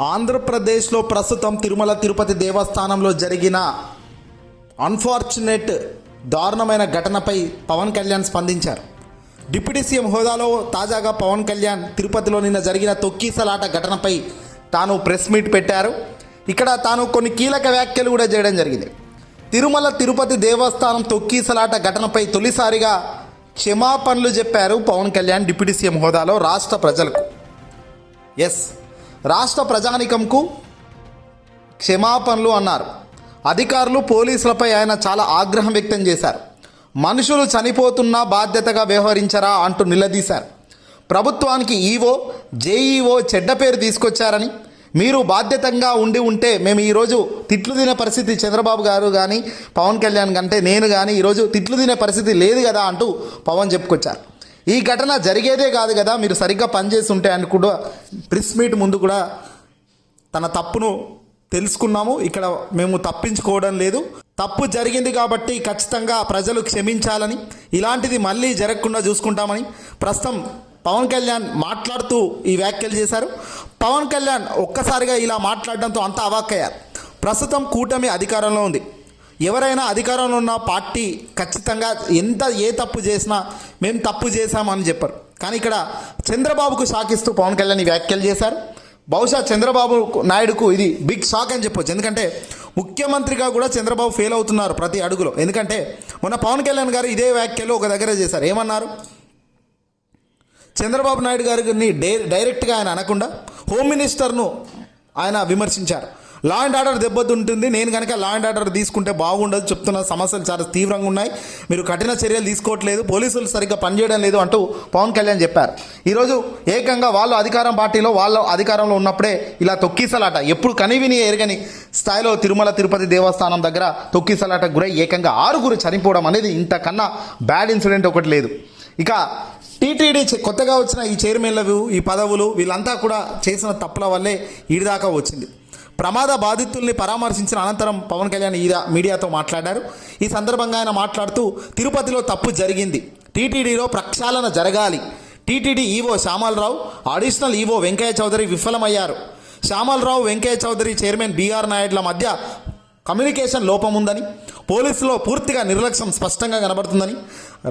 ఆంధ్రప్రదేశ్లో ప్రస్తుతం తిరుమల తిరుపతి దేవస్థానంలో జరిగిన అన్ఫార్చునేట్ దారుణమైన ఘటనపై పవన్ కళ్యాణ్ స్పందించారు. డిప్యూటీ సీఎం హోదాలో తాజాగా పవన్ కళ్యాణ్ తిరుపతిలో నిన్న జరిగిన తొక్కీసలాట ఘటనపై తాను ప్రెస్ మీట్ పెట్టారు. ఇక్కడ తాను కొన్ని కీలక వ్యాఖ్యలు కూడా చేయడం జరిగింది. తిరుమల తిరుపతి దేవస్థానం తొక్కీసలాట ఘటనపై తొలిసారిగా క్షమాపణలు చెప్పారు పవన్ కళ్యాణ్ డిప్యూటీ సీఎం హోదాలో రాష్ట్ర ప్రజలకు. ఎస్ రాష్ట్ర ప్రజానికంకు క్షమాపణలు అన్నారు. అధికారులు పోలీసులపై ఆయన చాలా ఆగ్రహం వ్యక్తం చేశారు. మనుషులు చనిపోతున్నా బాధ్యతగా వ్యవహరించరా అంటూ నిలదీశారు. ప్రభుత్వానికి ఈవో జేఈఓ చెడ్డ పేరు తీసుకొచ్చారని మీరు బాధ్యతంగా ఉండి ఉంటే మేము ఈరోజు తిట్లు తినే పరిస్థితి చంద్రబాబు గారు కానీ పవన్ కళ్యాణ్ కంటే నేను కానీ ఈరోజు తిట్లు తినే పరిస్థితి లేదు కదా అంటూ పవన్ చెప్పుకొచ్చారు. ఈ ఘటన జరిగేదే కాదు కదా మీరు సరిగ్గా పనిచేసి ఉంటే అని కూడా ప్రెస్ మీట్ ముందు కూడా తన తప్పును తెలుసుకున్నాము. ఇక్కడ మేము తప్పించుకోవడం లేదు. తప్పు జరిగింది కాబట్టి ఖచ్చితంగా ప్రజలు క్షమించాలని ఇలాంటిది మళ్ళీ జరగకుండా చూసుకుంటామని ప్రస్తుతం పవన్ కళ్యాణ్ మాట్లాడుతూ ఈ వ్యాఖ్యలు చేశారు. పవన్ కళ్యాణ్ ఒక్కసారిగా ఇలా మాట్లాడడంతో అంతా అవాక్కయ్యారు. ప్రస్తుతం కూటమి అధికారంలో ఉంది. ఎవరైనా అధికారంలో ఉన్న పార్టీ ఖచ్చితంగా ఎంత ఏ తప్పు చేసినా మేము తప్పు చేశామని చెప్పారు. కానీ ఇక్కడ చంద్రబాబుకు షాకిస్తూ పవన్ కళ్యాణ్ వ్యాఖ్యలు చేశారు. బహుశా చంద్రబాబు నాయుడుకు ఇది బిగ్ షాక్ అని చెప్పొచ్చు. ఎందుకంటే ముఖ్యమంత్రిగా కూడా చంద్రబాబు ఫెయిల్ అవుతున్నారు ప్రతి అడుగులో. ఎందుకంటే మొన్న పవన్ కళ్యాణ్ గారు ఇదే వ్యాఖ్యలు ఒక దగ్గర చేశారు. ఏమన్నారు? చంద్రబాబు నాయుడు గారిని డై డైరెక్ట్గా ఆయన అనకుండా హోమ్ మినిస్టర్ను ఆయన విమర్శించారు. లా అండ్ ఆర్డర్ దెబ్బతింటుంది. నేను కనుక లా అండ్ ఆర్డర్ తీసుకుంటే బాగుండదు చెప్తున్న సమస్యలు చాలా తీవ్రంగా ఉన్నాయి. మీరు కఠిన చర్యలు తీసుకోవట్లేదు. పోలీసులు సరిగ్గా పనిచేయడం లేదు అంటూ పవన్ కళ్యాణ్ చెప్పారు. ఈరోజు ఏకంగా వాళ్ళు అధికారం పార్టీలో వాళ్ళు అధికారంలో ఉన్నప్పుడే ఇలా తొక్కిసలాట ఎప్పుడు కనివిని ఎరగని స్థాయిలో తిరుమల తిరుపతి దేవస్థానం దగ్గర తొక్కిసలాట గురై ఏకంగా ఆరుగురు చనిపోవడం అనేది ఇంతకన్నా బ్యాడ్ ఇన్సిడెంట్ ఒకటి లేదు. ఇక టీటీడీ కొత్తగా వచ్చిన ఈ చైర్మన్లు ఈ పదవులు వీళ్ళంతా కూడా చేసిన తప్పుల వల్లే ఈడిదాకా వచ్చింది. ప్రమాద బాధితుల్ని పరామర్శించిన అనంతరం పవన్ కళ్యాణ్ ఈ మీడియాతో మాట్లాడారు. ఈ సందర్భంగా ఆయన మాట్లాడుతూ తిరుపతిలో తప్పు జరిగింది. టీటీడీలో ప్రక్షాళన జరగాలి. TTD EO Shyamala Rao additional EO Venkaiah Chowdary విఫలమయ్యారు. శ్యామలరావు వెంకయ్య చౌదరి చైర్మన్ బీఆర్ నాయుడుల మధ్య కమ్యూనికేషన్ లోపం ఉందని పోలీసులో పూర్తిగా నిర్లక్ష్యం స్పష్టంగా కనబడుతుందని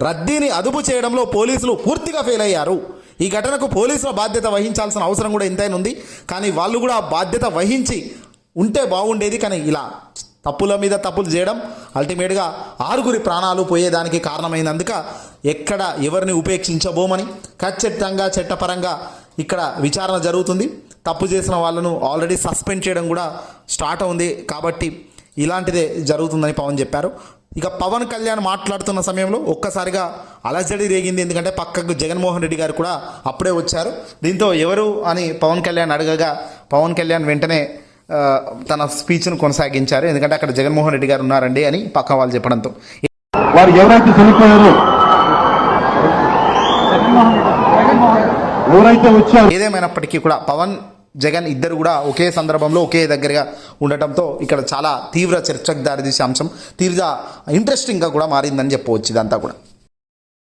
రద్దీని అదుపు చేయడంలో పోలీసులు పూర్తిగా ఫెయిల్ అయ్యారు. ఈ ఘటనకు పోలీసుల బాధ్యత వహించాల్సిన అవసరం కూడా ఎంతైనా ఉంది. కానీ వాళ్ళు కూడా ఆ బాధ్యత వహించి ఉంటే బాగుండేది. కానీ ఇలా తప్పుల మీద తప్పులు చేయడం అల్టిమేట్గా ఆరుగురి ప్రాణాలు పోయేదానికి కారణమైనందుక ఎక్కడ ఎవరిని ఉపేక్షించబోమని ఖచ్చితంగా చట్టపరంగా ఇక్కడ విచారణ జరుగుతుంది. తప్పు చేసిన వాళ్ళను ఆల్రెడీ సస్పెండ్ చేయడం కూడా స్టార్ట్ అవుంది. కాబట్టి ఇలాంటిదే జరుగుతుందని పవన్ చెప్పారు. ఇక పవన్ కళ్యాణ్ మాట్లాడుతున్న సమయంలో ఒక్కసారిగా అలజడి రేగింది. ఎందుకంటే పక్కకు జగన్మోహన్ రెడ్డి గారు కూడా అప్పుడే వచ్చారు. దీంతో ఎవరు అని పవన్ కళ్యాణ్ అడగగా పవన్ కళ్యాణ్ వెంటనే తన స్పీచ్ను కొనసాగించారు. ఎందుకంటే అక్కడ జగన్మోహన్ రెడ్డి గారు ఉన్నారండి అని పక్క వాళ్ళు చెప్పడంతో. వారు ఎవరైతే చనిపోయారో ఎవరైతే వచ్చారో ఏదేమైనప్పటికీ కూడా పవన్ జగన్ ఇద్దరు కూడా ఒకే సందర్భంలో ఒకే దగ్గరగా ఉండటంతో ఇక్కడ చాలా తీవ్ర చర్చకు దారితీసే అంశం తీవ్ర ఇంట్రెస్టింగ్గా కూడా మారిందని చెప్పవచ్చు ఇదంతా కూడా.